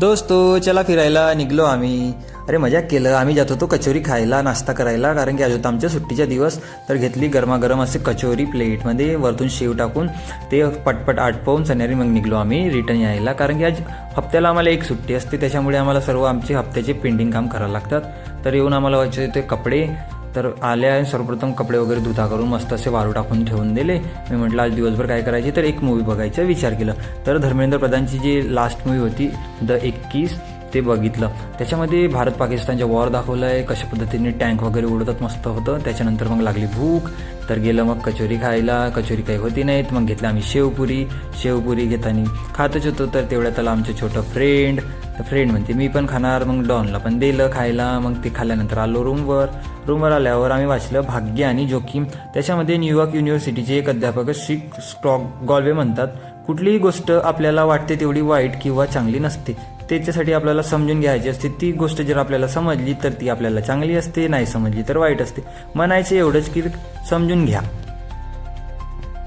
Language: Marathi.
दोस्तो चला फिरायला. निघलो आम्ही. अरे मजा केलं. आम्ही जात होतो कचोरी खायला नाश्ता करायला कारण की आज होता आमच्या सुट्टीचा दिवस. तर घेतली गरमागरम असे कचोरी प्लेटमध्ये वरतून शेव टाकून ते पटपट आटपवून संध्याकाळी मग निघलो आम्ही रिटर्न यायला. कारण की आज हप्त्याला आम्हाला एक सुट्टी असते त्याच्यामुळे आम्हाला सर्व आमचे हप्त्याचे पेंडिंग काम करावं लागतात. तर येऊन आम्हाला व्हायचे ते कपडे तर आल्या सर्वप्रथम कपडे वगैरे धुता करून मस्त असे वाळू टाकून ठेवून दिले. मी म्हटलं आज दिवसभर काय करायचे? तर एक मूवी बघायचा विचार केला. तर धर्मेंद्र प्रधानची जी लास्ट मूवी होती द एक्कीस ते बघितलं. त्याच्यामध्ये भारत पाकिस्तानच्या वॉर दाखवलं आहे कशा पद्धतीने टँक वगैरे उडतात मस्त होतं. त्याच्यानंतर मग लागली भूक. तर गेलं मग कचोरी खायला. कचोरी काही होती नाहीत. मग घेतलं आम्ही शेवपुरी. शेवपुरी घेताना खातच होतो. तर तेवढ्यात त्याला आमचं छोटं फ्रेंड तर फ्रेंड म्हणते मी पण खाणार. मग डॉनला पण दिलं खायला. मग ते खाल्ल्यानंतर आलो रूमवर रूमवर आल्यावर आम्ही वाचलं भाग्य आणि जोखीम. त्याच्यामध्ये न्यूयॉर्क युनिव्हर्सिटीचे एक अध्यापक श्री स्टॉक गॉल्वे म्हणतात कुठलीही गोष्ट आपल्याला वाटते तेवढी वाईट किंवा चांगली नसते. त्याच्यासाठी आपल्याला समजून घ्यायची असते. ती गोष्ट जर आपल्याला समजली तर ती आपल्याला चांगली असते. नाही समजली तर वाईट असते. म्हणायचं एवढंच की समजून घ्या.